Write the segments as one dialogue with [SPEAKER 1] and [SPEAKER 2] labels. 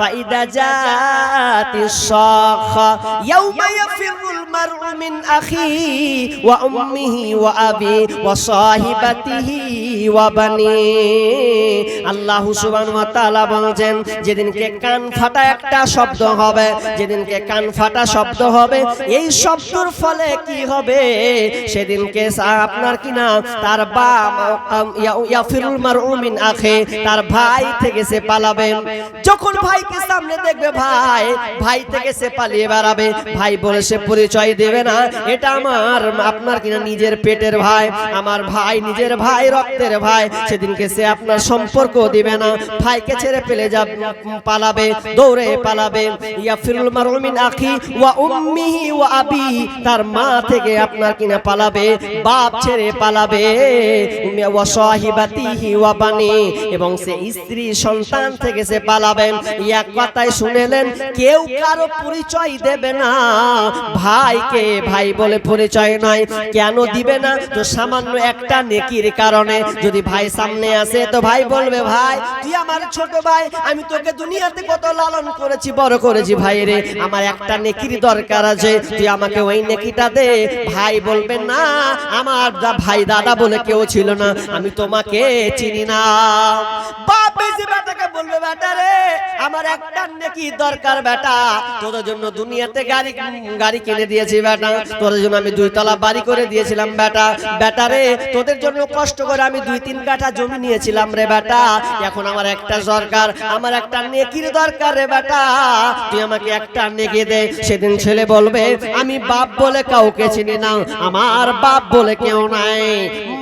[SPEAKER 1] ফাইদা জাতিস সাখা ইয়াউমা ইয়াফিরুল উম্মিহি ওয়া আবি ওয়া সাহিবাতিহি ওয়া বানি আল্লাহ সুবহানাহু ওয়া তাআলা যেদিনকে কান ফাটা একটা শব্দ হবে, যেদিনকে কান ফাটা শব্দ হবে, এই শব্দর ফলে কি হবে? সেদিনকে আপনার কি না? তার বা ইয়াফিরুল মারউ মিন আখি, তার ভাই থেকে সে পালাবে। যখন ভাইকে সামনে দেখবে, ভাই ভাই থেকে সে পালিয়ে বেড়াবে। ভাই বলে, সে পরিচয় দেবে না, এটা আমার, আপনার কিনা নিজের পেটের ভাই, আমার ভাই নিজের ভাই, রক্তের ভাই, সেদিনকে সে আপনার সম্পর্ক দিবে না, ভাইকে ছেড়ে পেলে যা পালাবে, দৌড়ে পালাবে। ইয়াফিরুল মারুমিন আখি ওয়া উম্মিহি ওয়া আবি, তার মা থেকে আপনার কিনা পালাবে, বাপ ছেড়ে পালাবে। ওয়া সাহিবাতিহি ওয়া বানি, এবং সে স্ত্রী সন্তান থেকে সে পালাবে এক কথায় শুনেলেন কেউ কারও পরিচয় দেবে না ভাইকে ভাই বলে পরিচয় নয় কেন দিবে না? তো সামান্য একটা নেকির কারণে যদি ভাই সামনে আসে, তো ভাই বলবে, ভাই, তুই আমার ছোট ভাই, আমি তোকে দুনিয়াতে কত লালন করেছি, বড় করেছি, ভাই রে। আমার একটা নেকির দরকার আছে। তুই আমাকে ওই নেকিটা দে। ভাই বলবে, না, আমার ভাই দাদা বলে কেউ ছিল না। আমি তোমাকে চিনি না। বাপ বলবে, বেটা রে, আমার একটা নেকি দরকার বেটা। তোদের জন্য দুনিয়াতে গাড়ি গাড়ি কিনে দিয়েছি বেটা। তোদের জন্য আমি দুই তলা বাড়ি করে দিয়েছিলাম বেটা। বেটা রে, তোদের জন্য কষ্ট করে আমি দুই তিন কাঠা জমি নিয়েছিলাম রে বেটা। এখন আমার একটা দরকার, আমার একটা নেকির দরকার রে বেটা। তুই আমাকে একটা নেকি দে। সেদিন ছেলে বলবে, আমি বাপ বলে কাউকে চিনি না। আমার বাপ বলে কেউ নাই।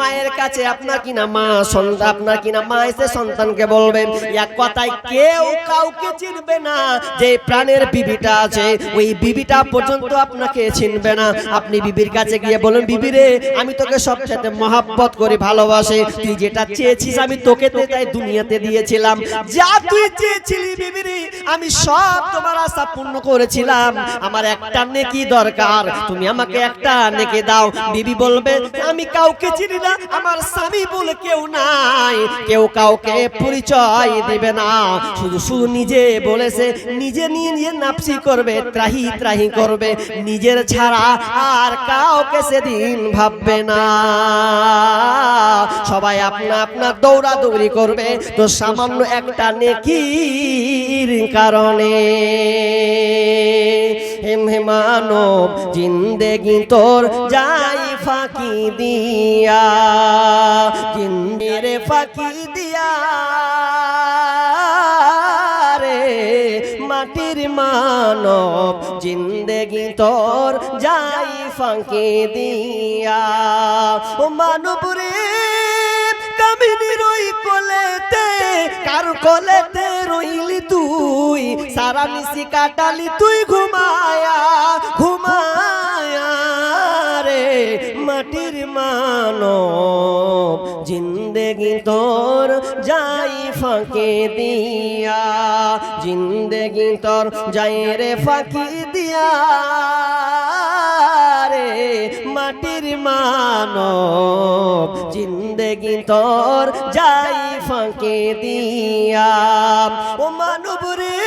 [SPEAKER 1] মায়ের কাছে আপনার কিনা মা, সন্তান আপনার কিনা মা, এসে সন্তানকে বলবেন এক কথায় কেউ কাউকে চিনবে না। যে প্রাণের বিবিটা আছে, ওই বিবিটা পর্যন্ত আপনাকে চিনবে না। আপনি বিবির কাছে গিয়ে বলেন, বিবি রে, আমি তোকে সবচেয়ে মহাব্বত করি, ভালোবাসে। তুই যেটা চেয়েছিস, আমি তোকে তো তাই দুনিয়াতে দিয়েছিলাম। যা তুই চেয়েছিলি বিবি রে, আমি সব তোমার আশা পূর্ণ করেছিলাম। আমার একটা নেকি দরকার, তুমি আমাকে একটা নেকি দাও। বিবি বলবে, আমি কাউকে চিনি না, আমার স্বামী বলে কেউ নাই। কেউ কাউকে পরিচয় দিবে না। শুধু শুধু নিজে বলেছে, নিজে নিয়ে নিয়ে নাপসি করবে, ত্রাহি ত্রাহি করবে। নিজের ছাড়া আর কাউকে সেদিন ভাববে না। সবাই আপনা আপনার দৌড়াদৌড়ি করবে। তো সামান্য একটা নেকির কারণে। হেম হেমানব জিন্দেগি তোর যাই ফাঁকি দিয়া। জিন্দিরে ফাঁকি দিয়া। মানব জিন্দেগি তোর যাই ফাঁকি দিয়া। ও মানব রে, কামিনী রই কোলেতে, কার কোলেতে রইলি তুই? সারা মিশি কাটালি তুই ঘুমায়া ঘুমায়া ফাঁকে দিয়া, জিন্দেগি তোর যাই রে ফাঁকি দিয়া রে, মাটির মানব, জিন্দেগি তোর যাই ফাঁকে দিয়া। ও মানব রে,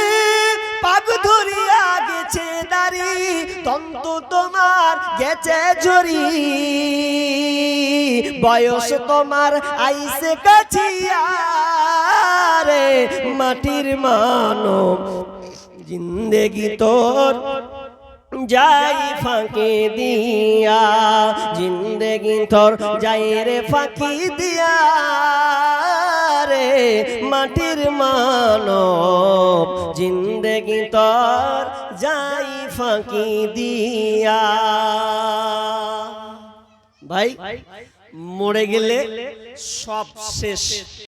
[SPEAKER 1] পাগ ধরিয়া গেছে দাড়ি, তন্ত তোমার গেছে ঝরি বয়স তোমার আইসে কাছিয়া রে মাটির মানব জিন্দেগি তোর যাই ফাঁকি দিয়া জিন্দেগি তোর যাই রে ফাঁকি দিয়া রে মাটির মানব জিন্দেগি তোর যাই ফাঁকি দিয়া। ভাই মরে গেলে সব শেষ।